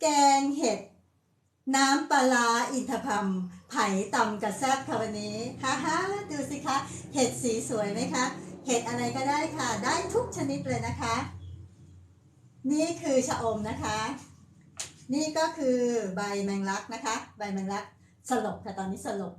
แกงเห็ด น้ำปลาร้าอินทผัมไผ่ตำกับแซบค่ะวันนี้ฮ่าฮ่าดูสิคะ เห็ดสีสวยไหมคะ เห็ดอะไรก็ได้ค่ะ ได้ทุกชนิดเลยนะคะ นี่คือชะอมนะคะ นี่ก็คือใบแมงลักนะคะ ใบแมงลักสลบค่ะตอนนี้สลบ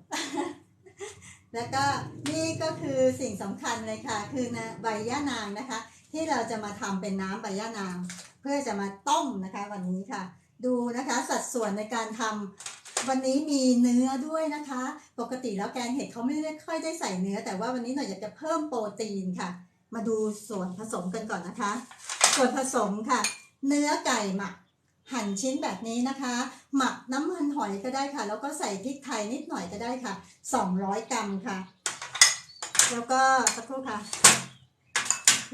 แล้วก็นี่ก็คือสิ่งสำคัญเลยค่ะ คือนะใบย่านางนะคะ ที่เราจะมาทำเป็นน้ำใบย่านาง เพื่อจะมาต้มนะคะ วันนี้ค่ะ ดูนะคะสัดส่วนในการทำวันนี้มีเนื้อด้วยนะคะ ปกติแล้วแกงเห็ดเขาไม่ได้ค่อยได้ใส่เนื้อ แต่ว่าวันนี้หน่อยอยากจะเพิ่มโปรตีนค่ะ มาดูส่วนผสมกันก่อนนะคะ ส่วนผสมค่ะ เนื้อไก่หมักหั่นชิ้นแบบนี้นะคะ หมักน้ำมันหอยก็ได้ค่ะ แล้วก็ใส่พริกไทยนิดหน่อยก็ได้ค่ะ 200 กรัมค่ะ แล้วก็สักครู่ค่ะ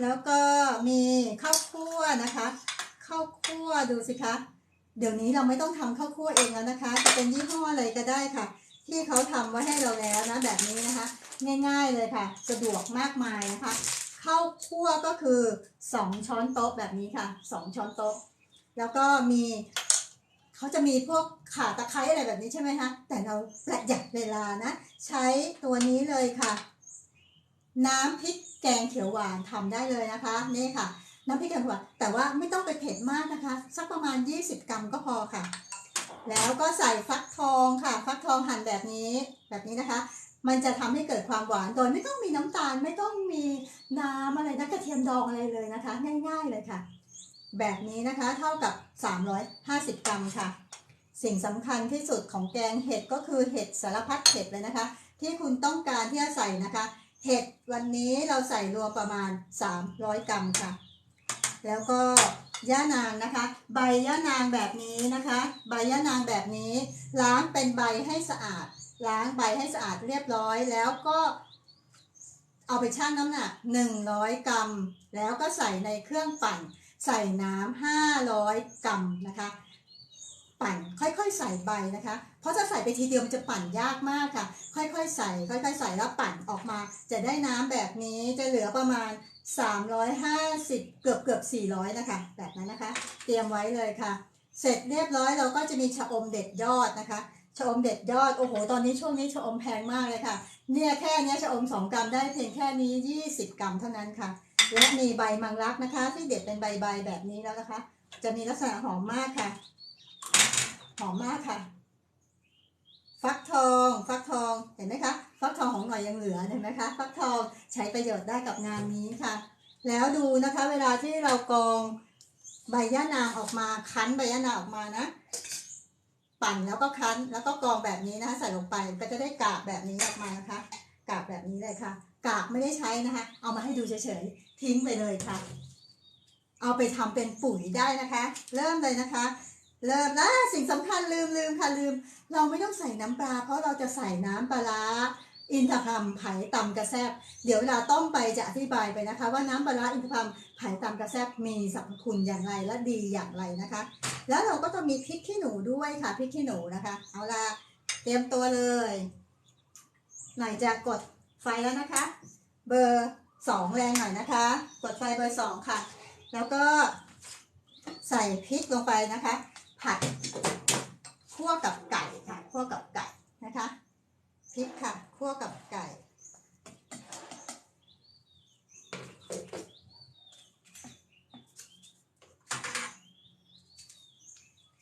แล้วก็มีข้าวคั่วนะคะ ข้าวคั่วดูสิคะ เดี๋ยวนี้เราไม่ต้องทำข้าวคั่วเองแล้วนะคะจะเป็นยี่ห้ออะไรก็ได้ค่ะ ที่เขาทำไว้ให้เราแล้วนะแบบนี้นะคะ ง่ายๆเลยค่ะ สะดวกมากมายนะคะข้าวคั่วก็คือ 2 ช้อนโต๊ะแบบนี้ค่ะ 2 ช้อนโต๊ะ แล้วก็มีเขาจะมีพวกข่าตะไคร้อะไรแบบนี้ใช่ไหมคะแต่เราประหยัดเวลานะ ใช้ตัวนี้เลยค่ะ น้ำพริกแกงเขียวหวานทำได้เลยนะคะ นี่ค่ะ น้ำพริกแกงเขียวแต่ว่าไม่ต้องไปเผ็ดมากนะคะ สักประมาณ 20 กรัมก็พอค่ะ แล้วก็ใส่ฟักทองค่ะ ฟักทองหั่นแบบนี้แบบนี้นะคะ มันจะทำให้เกิดความหวานโดยไม่ต้องมีน้ำตาลไม่ต้องมีน้ำอะไรนะกระเทียมดองอะไรเลยนะคะ ง่าย ๆเลยค่ะ แบบนี้นะคะเท่ากับ 350 กรัมค่ะ สิ่งสำคัญที่สุดของแกงเห็ดก็คือเห็ดสารพัดเห็ดเลยนะคะ ที่คุณต้องการที่จะใส่นะคะ เห็ดวันนี้เราใส่รวมประมาณ 300 กรัมค่ะ แล้วก็ย่านางนะคะ ใบย่านางแบบนี้นะคะ ใบย่านางแบบนี้ ล้างเป็นใบให้สะอาด ล้างใบให้สะอาดเรียบร้อยแล้วก็เอาไปชั่งน้ำหนัก 100 กรัม แล้วก็ใส่ในเครื่องปั่น ใส่น้ำ500 กรัมนะคะ ปั่นค่อยๆ ใส่ใบนะคะ เพราะถ้าใส่ไปทีเดียวมันจะปั่นยากมากค่ะ ค่อยๆ ใส่ ค่อยๆ ใส่แล้วปั่นออกมา จะได้น้ำแบบนี้จะเหลือประมาณ 350 เกือบเกือบ400 นะคะ แบบนั้นนะคะ เตรียมไว้เลยค่ะ เสร็จเรียบร้อยเราก็จะมีชะอมเด็ดยอดนะคะชะอมเด็ดยอด โอ้โห ตอนนี้ช่วงนี้ชะอมแพงมากเลยค่ะ เนี่ยแค่นี้ชะอม 2 กรัมได้เพียงแค่นี้ 20 กรัมเท่านั้นค่ะ และมีใบมังลักนะคะ ที่เด็ดเป็นใบใบแบบนี้แล้วนะคะ จะมีลักษณะหอมมากค่ะ หอมมากค่ะ ฟักทองฟักทองเห็นไหมคะฟักทองของหน่อยยังเหลือเห็นไหมคะฟักทองใช้ประโยชน์ได้กับงานนี้ค่ะ แล้วดูนะคะเวลาที่เรากรองใบย่านางออกมาคั้นใบย่านางออกมานะ ปั่นแล้วก็คั้นแล้วก็กองแบบนี้นะคะใส่ลงไปก็จะได้กากแบบนี้ออกมานะคะกากแบบนี้เลยค่ะ กากไม่ได้ใช้นะคะ เอามาให้ดูเฉยๆทิ้งไปเลยค่ะ เอาไปทำเป็นปุ๋ยได้นะคะ เริ่มเลยนะคะ เริ่มนะสิ่งสำคัญลืมลืมค่ะลืม เราไม่ต้องใส่น้ำปลา เพราะเราจะใส่น้ำปลาร้าอินทผลัมไผ่ตำกระแซบเดี๋ยวเวลาต้มไปจะอธิบายไปนะคะ ว่าน้ำปลาร้าอินทผลัมไผ่ตำกระแซบมีสรรพคุณอย่างไรและดีอย่างไรนะคะ แล้วเราก็ต้องมีพริกขี้หนูด้วยค่ะพริกขี้หนูนะคะ เอาละเตรียมตัวเลยหน่อยจะกดไฟแล้วนะคะ เบอร์สองแรงหน่อยนะคะ กดไฟเบอร์สองค่ะ แล้วก็ใส่พริกลงไปนะคะ ผัดคั่วกับไก่ค่ะคั่วกับไก่นะคะพริกค่ะคั่วกับไก่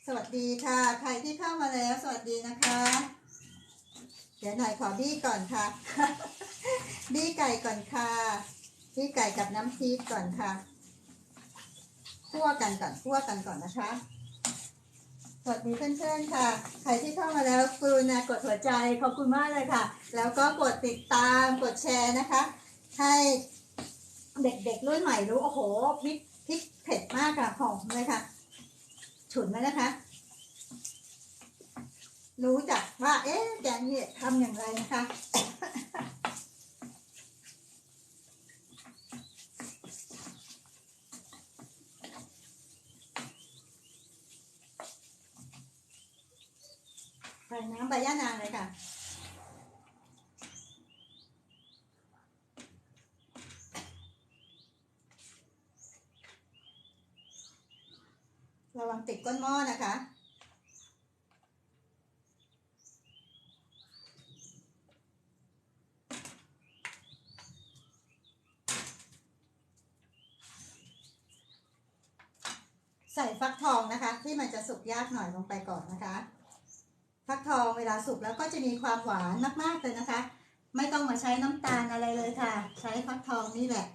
สวัสดีค่ะ ใครที่เข้ามาแล้ว สวัสดีนะคะ เดี๋ยวหน่อยขอบี้ก่อนค่ะ บี้ไก่ก่อนค่ะ บี้ไก่กับน้ำพริกก่อนค่ะ คั่วกันก่อน คั่วกันก่อนนะคะ สวัสดีเพื่อนๆค่ะ ใครที่เข้ามาแล้วกรุณากดหัวใจขอบคุณมากเลยค่ะ แล้วก็กดติดตามกดแชร์นะคะ ให้เด็กๆรุ่นใหม่รู้โอ้โหพริกพริกเผ็ดมากค่ะหอมเลยค่ะ ฉุนไหมนะคะ รู้จักว่าเอ๊ะแกงเนี่ยทำอย่างไรนะคะ ติดก้นหม้อนะคะ ใส่ฟักทองนะคะ ที่มันจะสุกยากหน่อยลงไปก่อนนะคะ ฟักทองเวลาสุกแล้วก็จะมีความหวานมากๆเลยนะคะ ไม่ต้องมาใช้น้ำตาลอะไรเลยค่ะ ใช้ฟักทองนี่แหละ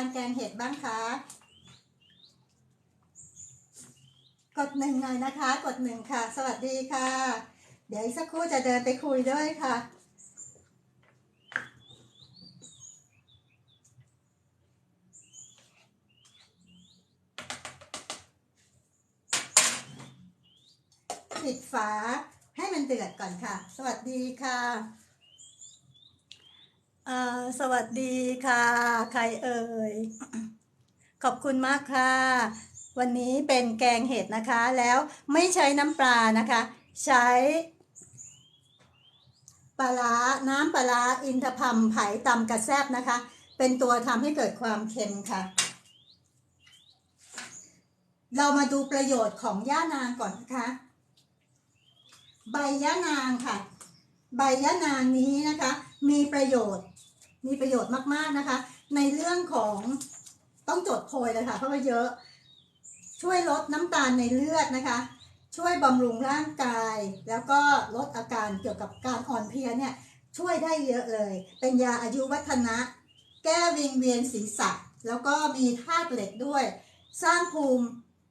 านแกงเห็ดบ้างคะ กดหนึ่งหน่อยนะคะ กดหนึ่งค่ะ สวัสดีค่ะ เดี๋ยวอีกสักครู่จะเดินไปคุยด้วยค่ะปิดฝาให้มันเดือดก่อนค่ะ สวัสดีค่ะ สวัสดีค่ะ ใครเอ่ย ขอบคุณมากค่ะ วันนี้เป็นแกงเห็ดนะคะ แล้วไม่ใช้น้ำปลานะคะ ใช้ปลาร้าน้ำปลาอินทผัมไผ่ตำกระแซบนะคะ เป็นตัวทำให้เกิดความเค็มค่ะ เรามาดูประโยชน์ของย่านางก่อนนะคะ ใบย่านางค่ะ ใบย่านางนี้นะคะ มีประโยชน์ มีประโยชน์มากๆนะคะ ในเรื่องของต้องจดโพยเลยค่ะ เพราะว่าเยอะ ช่วยลดน้ำตาลในเลือดนะคะ ช่วยบำรุงร่างกาย แล้วก็ลดอาการเกี่ยวกับการอ่อนเพลียเนี่ยช่วยได้เยอะเลย เป็นยาอายุวัฒนะ แก้วิงเวียนศีรษะ แล้วก็มีธาตุเหล็กด้วย สร้างภูมิ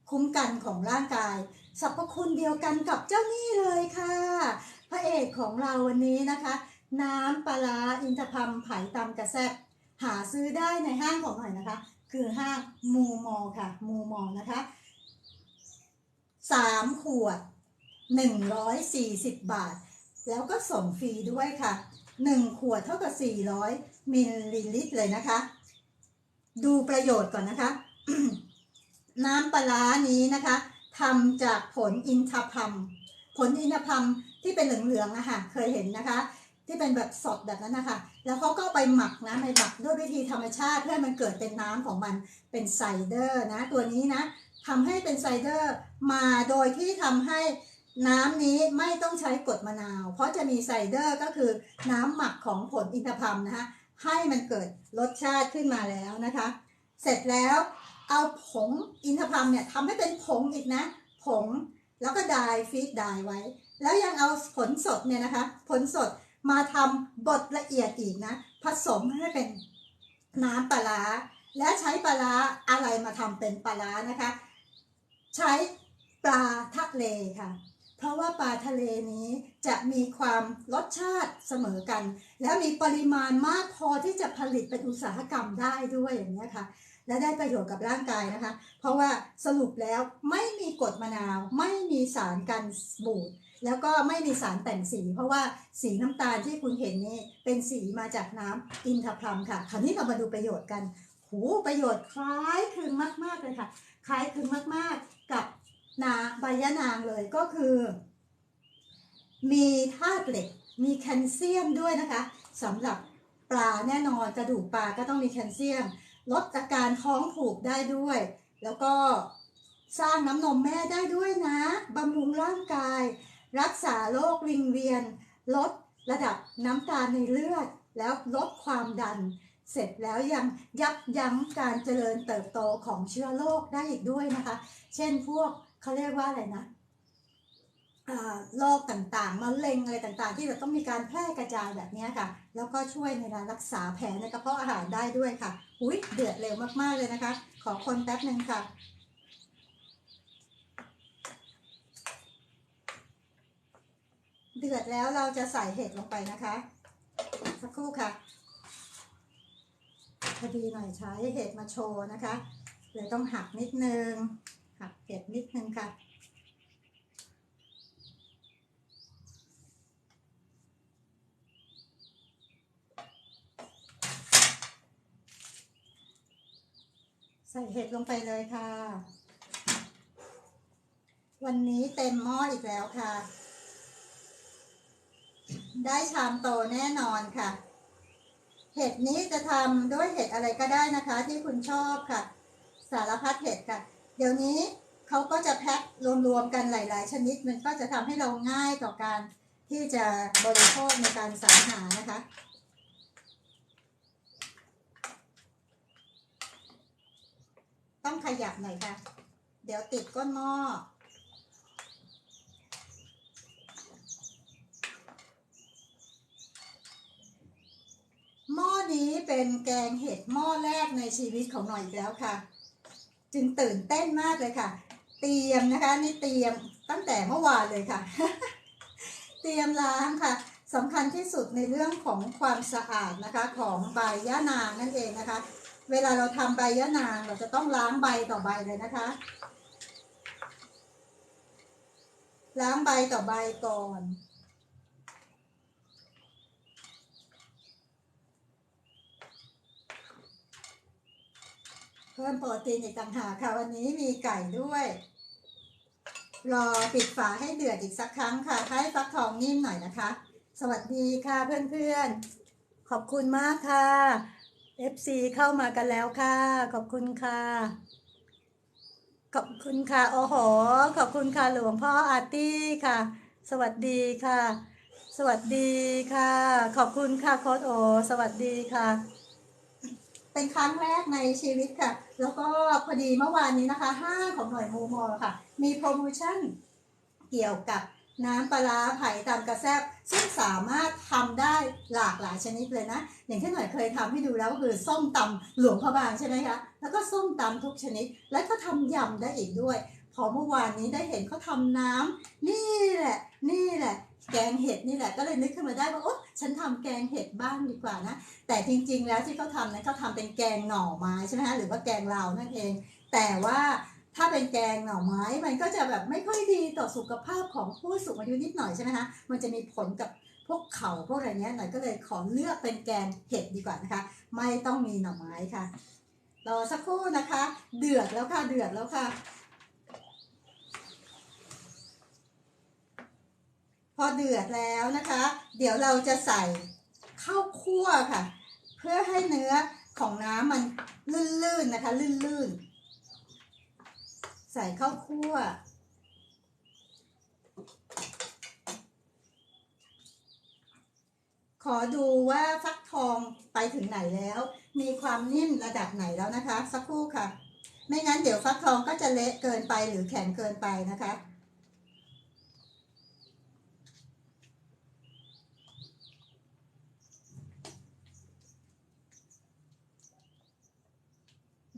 คุ้มกันของร่างกายสรรพคุณเดียวกันกับเจ้านี่เลยค่ะ พระเอกของเราวันนี้นะคะ น้ำปลาอินทผัมไผ่ตำกระแซบหาซื้อได้ในห้างของหน่อยนะคะ คือห้างมูมอค่ะ มูมอนะคะสามขวดหนึ่งร้อยสี่สิบบาท แล้วก็ส่งฟรีด้วยค่ะหนึ่งขวดเท่ากับสี่ร้อยมิลลิลิตรเลยนะคะ ดูประโยชน์ก่อนนะคะ น้ำปลานี้นะคะทำจากผลอินทผัมผลอินทผัมที่เป็นเหลืองๆนะคะเคยเห็นนะคะ ที่เป็นแบบสดแบบนั้นนะคะ แล้วเขาก็ไปหมักนะไปหมักด้วยวิธีธรรมชาติเพื่อให้มันเกิดเป็นน้ำของมันเป็นไซเดอร์นะ ตัวนี้นะทำให้เป็นไซเดอร์มาโดยที่ทำให้น้ำนี้ไม่ต้องใช้กดมะนาว เพราะจะมีไซเดอร์ก็คือน้ำหมักของผลอินทผลัมนะคะให้มันเกิดรสชาติขึ้นมาแล้วนะคะ เสร็จแล้วเอาผงอินทผลัมเนี่ยทำให้เป็นผงอีกนะ ผงแล้วก็ดายฟีดดายไว้ แล้วยังเอาผลสดเนี่ยนะคะ ผลสด มาทำบดละเอียดอีกนะ ผสมให้เป็นน้ำปลาและใช้ปลาอะไรมาทำเป็นปลานะคะ ใช้ปลาทะเลค่ะ เพราะว่าปลาทะเลนี้จะมีความรสชาติเสมอกัน แล้วมีปริมาณมากพอที่จะผลิตเป็นอุตสาหกรรมได้ด้วยอย่างนี้ค่ะและได้ประโยชน์กับร่างกายนะคะ เพราะว่าสรุปแล้วไม่มีกรดมะนาว ไม่มีสารกันบูด แล้วก็ไม่มีสารแต่งสี เพราะว่าสีน้ำตาลที่คุณเห็นนี่เป็นสีมาจากน้ำอินทผลัมค่ะ คราวนี้เรามาดูประโยชน์กันหูประโยชน์คล้ายคลึงมาก ๆ เลยค่ะ คล้ายคลึงมาก ๆ กับนาใบยะนางเลยก็คือ มีธาตุเหล็ก มีแคลเซียมด้วยนะคะสำหรับปลาแน่นอนกระดูกปลาก็ต้องมีแคลเซียม ลดอาการท้องผูกได้ด้วย แล้วก็สร้างน้ำนมแม่ได้ด้วยนะบำรุงร่างกาย รักษาโรควิงเวียน ลดระดับน้ำตาลในเลือด แล้วลดความดัน เสร็จแล้วยังยับยั้งการเจริญเติบโตของเชื้อโรคได้อีกด้วยนะคะ เช่นพวกเขาเรียกว่าอะไรนะโรคต่างๆมะเร็งอะไรต่างๆ ที่เราต้องมีการแพร่กระจายแบบนี้ค่ะ แล้วก็ช่วยในการรักษาแผลในกระเพาะอาหารได้ด้วยค่ะ อุ้ยเดือดเร็วมากๆเลยนะคะ ขอคนแป๊บหนึ่งค่ะ เดือดแล้วเราจะใส่เห็ดลงไปนะคะ สักครู่ค่ะพอดีหน่อยใช้เห็ดมาโชว์นะคะเลยต้องหักนิดนึง หักเห็ดนิดนึงค่ะใส่เห็ดลงไปเลยค่ะ วันนี้เต็มหม้ออีกแล้วค่ะ ได้ชามโตแน่นอนค่ะ เห็ดนี้จะทำด้วยเห็ดอะไรก็ได้นะคะ ที่คุณชอบค่ะ สารพัดเห็ดค่ะ เดี๋ยวนี้เขาก็จะแพ็ครวมๆกันหลาย ๆ ชนิด มันก็จะทำให้เราง่ายต่อการที่จะบริโภคในการสรรหานะคะ ต้องขยับหน่อยค่ะ เดี๋ยวติดก้นหม้อ หม้อนี้เป็นแกงเห็ดหม้อแรกในชีวิตของหน่อยอีกแล้วค่ะ จึงตื่นเต้นมากเลยค่ะ เตรียมนะคะนี่เตรียมตั้งแต่เมื่อวานเลยค่ะ เตรียมล้างค่ะสำคัญที่สุดในเรื่องของความสะอาดนะคะของใบย่านางนั่นเองนะคะ เวลาเราทำใบย่านางเราจะต้องล้างใบต่อใบเลยนะคะ ล้างใบต่อใบก่อน พิ่มโปรตีนอีกต่างหากค่ะวันนี้มีไก่ด้วย รอปิดฝาให้เดือดอีกสักครั้งค่ะให้ฟักทองนิ่มหน่อยนะคะ สวัสดีค่ะเพื่อนๆ ขอบคุณมากค่ะ FC เข้ามากันแล้วค่ะ ขอบคุณค่ะ ขอบคุณค่ะโอ้โห ขอบคุณค่ะหลวงพ่ออาร์ตี้ค่ะ สวัสดีค่ะ สวัสดีค่ะ ขอบคุณค่ะโค้ดโอ สวัสดีค่ะ เป็นครั้งแรกในชีวิตค่ะ แล้วก็พอดีเมื่อวานนี้นะคะห้างของหน่วยมูมอค่ะ มีโปรโมชั่นเกี่ยวกับน้ำปลาไผ่ตามกระแซบซึ่งสามารถทำได้หลากหลายชนิดเลยนะ อย่างที่หน่อยเคยทำให้ดูแล้วก็คือส้มตำหลวงพระบางใช่ไหมคะ แล้วก็ส้มตำทุกชนิด และก็ทำยำได้อีกด้วย พอเมื่อวานนี้ได้เห็นเขาทำน้ำนี่แหละ นี่แหละ แกงเห็ดนี่แหละก็เลยนึกขึ้นมาได้ว่าโอ๊ะฉันทำแกงเห็ดบ้างดีกว่านะ แต่จริงๆ แล้วที่เขาทำนั้นเขาทำเป็นแกงหน่อไม้ใช่ไหมคะหรือว่าแกงลาวนั่นเอง แต่ว่าถ้าเป็นแกงหน่อไม้มันก็จะแบบไม่ค่อยดีต่อสุขภาพของผู้สูงอายุนิดหน่อยใช่ไหมคะมันจะมีผลกับพวกเข่าพวกอะไรเนี้ยหน่อยก็เลยขอเลือกเป็นแกงเห็ดดีกว่านะคะ ไม่ต้องมีหน่อไม้ค่ะรอสักครู่นะคะ เดือดแล้วค่ะเดือดแล้วค่ะ พอเดือดแล้วนะคะ เดี๋ยวเราจะใส่ข้าวคั่วค่ะ เพื่อให้เนื้อของน้ำมันลื่นๆนะคะ ลื่นๆ ใส่ข้าวคั่ว ขอดูว่าฟักทองไปถึงไหนแล้ว มีความนิ่มระดับไหนแล้วนะคะ สักครู่ค่ะ ไม่งั้นเดี๋ยวฟักทองก็จะเละเกินไปหรือแข็งเกินไปนะคะ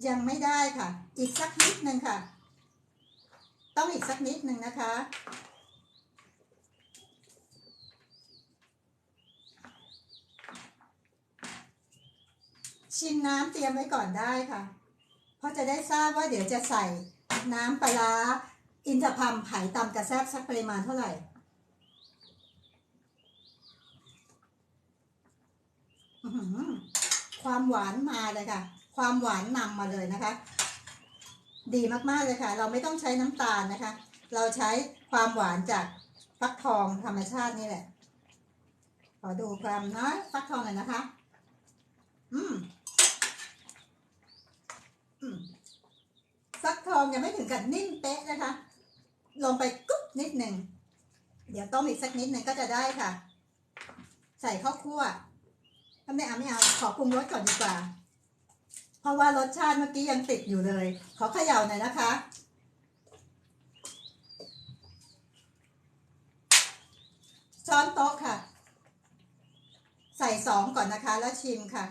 ยังไม่ได้ค่ะ อีกสักนิดหนึ่งค่ะ ต้องอีกสักนิดหนึ่งนะคะ ชิมน้ำเตรียมไว้ก่อนได้ค่ะ เพราะจะได้ทราบว่าเดี๋ยวจะใส่น้ำปลาอินทผลัมไผ่ตำกระแซบสักปริมาณเท่าไหร่ความหวานมาเลยค่ะ ความหวานนำมาเลยนะคะ ดีมากๆเลยค่ะ เราไม่ต้องใช้น้ำตาลนะคะ เราใช้ความหวานจากฟักทองธรรมชาตินี่แหละ ขอดูความน้อยฟักทองหน่อยนะคะ อืมอืมฟักทองยังไม่ถึงกับนิ่มเป๊ะนะคะ ลงไปกุ๊บนิดหนึ่ง เดี๋ยวต้มอีกสักนิดหนึ่งก็จะได้ค่ะ ใส่ข้าวคั่วไม่เอาไม่เอา ขอปรุงรสก่อนดีกว่า เพราะว่ารสชาติเมื่อกี้ยังติดอยู่เลย ขอเขย่าหน่อยนะคะ ช้อนโต๊ะค่ะ ใส่สองก่อนนะคะ แล้วชิมค่ะ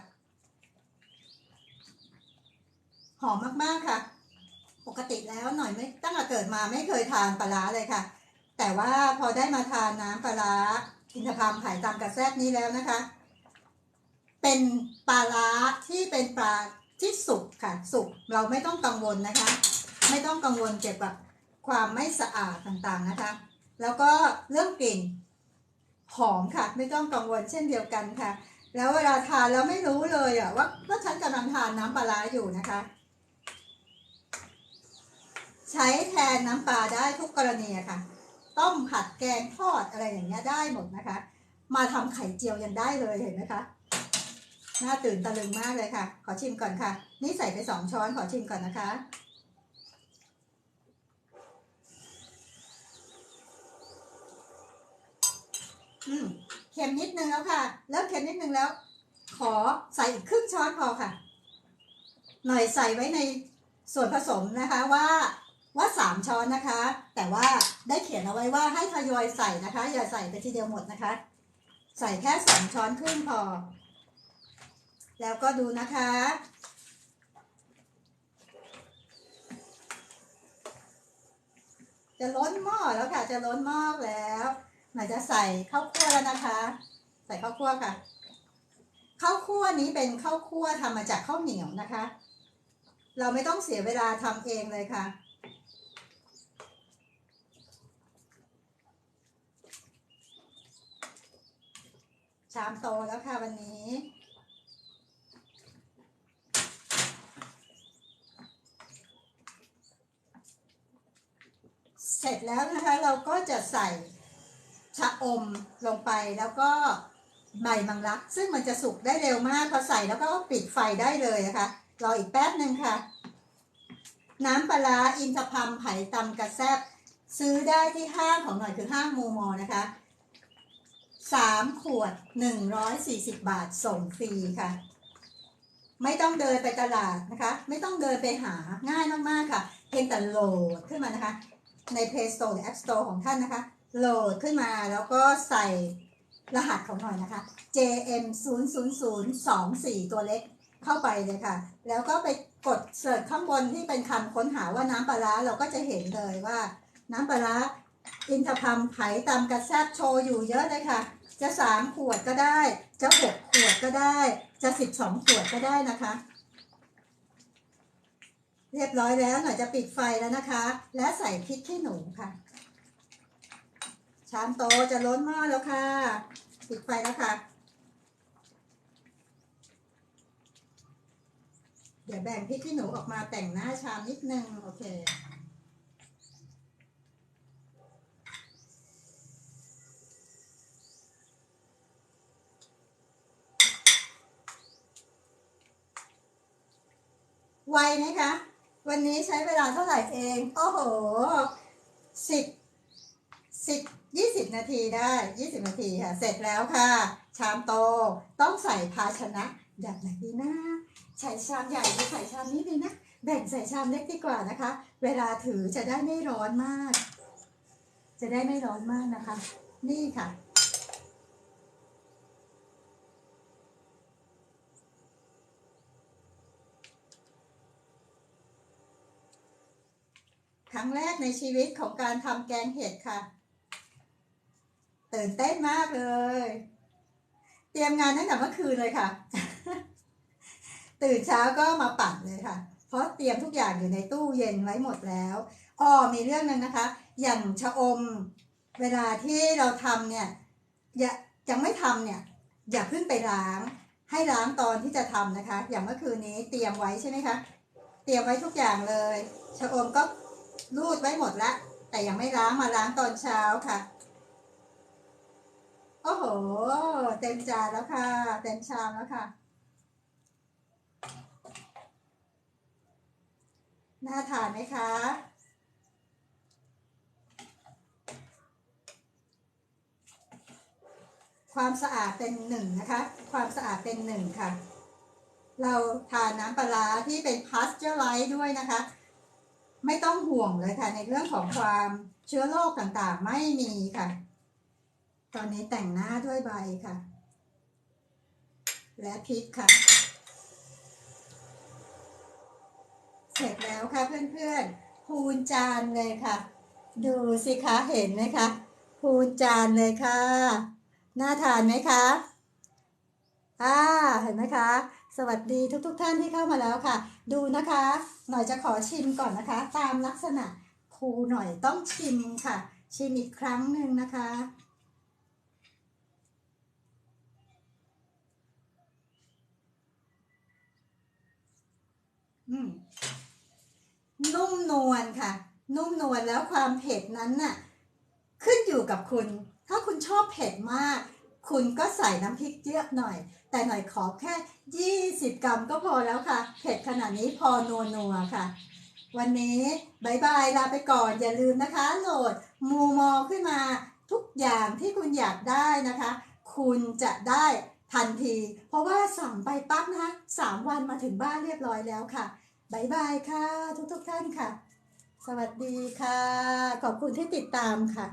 หอมมากๆค่ะ ปกติแล้วหน่อยไม่ตั้งแต่เกิดมาไม่เคยทานปลาร้าเลยค่ะ แต่ว่าพอได้มาทานน้ำปลาร้าอินทผลัมไผ่ตามกระแซบนี้แล้วนะคะ เป็นปลาร้าที่เป็นปลา ที่สุกค่ะสุกเราไม่ต้องกังวลนะคะ ไม่ต้องกังวลเกี่ยวกับความไม่สะอาดต่างๆนะคะ แล้วก็เรื่องกลิ่นหอมค่ะ ไม่ต้องกังวลเช่นเดียวกันค่ะ แล้วเวลาทานแล้วไม่รู้เลยอะว่าว่าฉันกำลังทานน้ำปลาอยู่นะคะ ใช้แทนน้ำปลาได้ทุกกรณีค่ะ ต้มผัดแกงทอดอะไรอย่างเงี้ยได้หมดนะคะ มาทำไข่เจียวยังได้เลยเห็นไหมคะ น่าตื่นตะลึงมากเลยค่ะ ขอชิมก่อนค่ะ นี่ใส่ไปสองช้อนขอชิมก่อนนะคะ อืมเค็มนิดนึงแล้วค่ะแล้วเค็มนิดนึงแล้ว ขอใส่อีกครึ่งช้อนพอค่ะ หน่อยใส่ไว้ในส่วนผสมนะคะว่าว่าสามช้อนนะคะ แต่ว่าได้เขียนเอาไว้ว่าให้ทยอยใส่นะคะ อย่าใส่ไปทีเดียวหมดนะคะ ใส่แค่สองช้อนครึ่งพอ แล้วก็ดูนะคะ จะล้นหม้อแล้วค่ะ จะล้นหม้อแล้วหน่อยจะใส่ข้าวคั่วแล้วนะคะ ใส่ข้าวคั่วค่ะข้าวคั่วนี้เป็นข้าวคั่วทำมาจากข้าวเหนียวนะคะ เราไม่ต้องเสียเวลาทำเองเลยค่ะ ชามโตแล้วค่ะวันนี้ เสร็จแล้วนะคะเราก็จะใส่ชะอมลงไปแล้วก็ใบมังลัก ซึ่งมันจะสุกได้เร็วมากพอใส่แล้วก็ปิดไฟได้เลยนะคะรออีกแป๊บหนึ่งค่ะ น้ำปลาอินทพัมไผ่ตำกระแซบซื้อได้ที่ห้างของหน่อยคือห้างมูมอนะคะสามขวดหนึ่งร้อยสี่สิบบาทส่งฟรีค่ะ ไม่ต้องเดินไปตลาดนะคะ ไม่ต้องเดินไปหาง่ายมากๆค่ะ เพียงแต่โหลดขึ้นมานะคะ ใน Play Store หรือ App Store ของท่านนะคะ โหลดขึ้นมาแล้วก็ใส่รหัสของหน่อยนะคะ JM 0 0 0 2 4 ตัวเล็กเข้าไปเลยค่ะ แล้วก็ไปกดเสิร์ชข้างบนที่เป็นคำค้นหาว่าน้ำปลาร้าเราก็จะเห็นเลยว่า น้ำปลาร้าอินทพัมไผ่ตามกระแซบโชว์อยู่เยอะเลยค่ะ จะ3ขวดก็ได้ จะ6ขวดก็ได้ จะ12ขวดก็ได้นะคะ เรียบร้อยแล้วหน่อยจะปิดไฟแล้วนะคะ และใส่พริกขี้หนูค่ะ ชามโตจะล้นหม้อแล้วค่ะ ปิดไฟแล้วค่ะ เดี๋ยวแบ่งพริกขี้หนูออกมาแต่งหน้าชามนิดนึงโอเคไวไหมคะ วันนี้ใช้เวลาเท่าไหร่เอง โอ้โหสิบสิบยี่สิบนาทีได้ยี่สิบนาทีค่ะ เสร็จแล้วค่ะ ชามโตต้องใส่ภาชนะแบบไหนดีนะใส่ชามใหญ่หรือใส่ชามนี้ดีนะ แบ่งใส่ชามเล็กดีกว่านะคะ เวลาถือจะได้ไม่ร้อนมาก จะได้ไม่ร้อนมากนะคะ นี่ค่ะ รั้งแรกในชีวิตของการทำแกงเห็ดค่ะ ตื่นเต้นมากเลย เตรียมงานตั้งแต่เมื่อคืนเลยค่ะ ตื่นเช้าก็มาปั่นเลยค่ะ เพราะเตรียมทุกอย่างอยู่ในตู้เย็นไว้หมดแล้วอ้อมีเรื่องหนึ่งนะคะ อย่างชะอม เวลาที่เราทำเนี่ยอย่ายังไม่ทำเนี่ย อย่าเพิ่งไปล้าง ให้ล้างตอนที่จะทำนะคะ อย่างเมื่อคืนนี้เตรียมไว้ใช่ไหมคะเตรียมไว้ทุกอย่างเลยชะอมก็ รูดไว้หมดแล้วแต่ยังไม่ล้างมาล้างตอนเช้าค่ะ โอ้โห เต็มจานแล้วค่ะ เต็มชามแล้วค่ะ น่าทานไหมคะความสะอาดเป็นหนึ่งนะคะ ความสะอาดเป็นหนึ่งค่ะ เราทานน้ำปลาร้าที่เป็นพาสเจอร์ไลท์ด้วยนะคะ ไม่ต้องห่วงเลยค่ะ ในเรื่องของความเชื้อโรคต่างๆ ไม่มีค่ะ ตอนนี้แต่งหน้าด้วยใบค่ะ และพริกค่ะ เสร็จแล้วค่ะเพื่อนๆพูนจานเลยค่ะ ดูสิคะเห็นไหมคะพูนจานเลยค่ะ น่าทานไหมคะอ่าเห็นไหมคะ สวัสดีทุกๆทท่านที่เข้ามาแล้วค่ะ ดูนะคะ หน่อยจะขอชิมก่อนนะคะ ตามลักษณะครูหน่อยต้องชิมค่ะ ชิมอีกครั้งหนึ่งนะคะ อืมนุ่มนวลค่ะ นุ่มนวลแล้วความเผ็ดนั้นน่ะ ขึ้นอยู่กับคุณ ถ้าคุณชอบเผ็ดมาก คุณก็ใส่น้ำพริกเยอะหน่อย แต่หน่อยขอแค่ 20 กรัมก็พอแล้วค่ะ เผ็ดขนาดนี้พอนัวนัวๆค่ะ วันนี้บายบายลาไปก่อนอย่าลืมนะคะ โหลดมูมอขึ้นมาทุกอย่างที่คุณอยากได้นะคะ คุณจะได้ทันที เพราะว่าสั่งไปปั๊บนะคะสามวันมาถึงบ้านเรียบร้อยแล้วค่ะบายบายค่ะ ทุกๆท่านค่ะ สวัสดีค่ะ ขอบคุณที่ติดตามค่ะ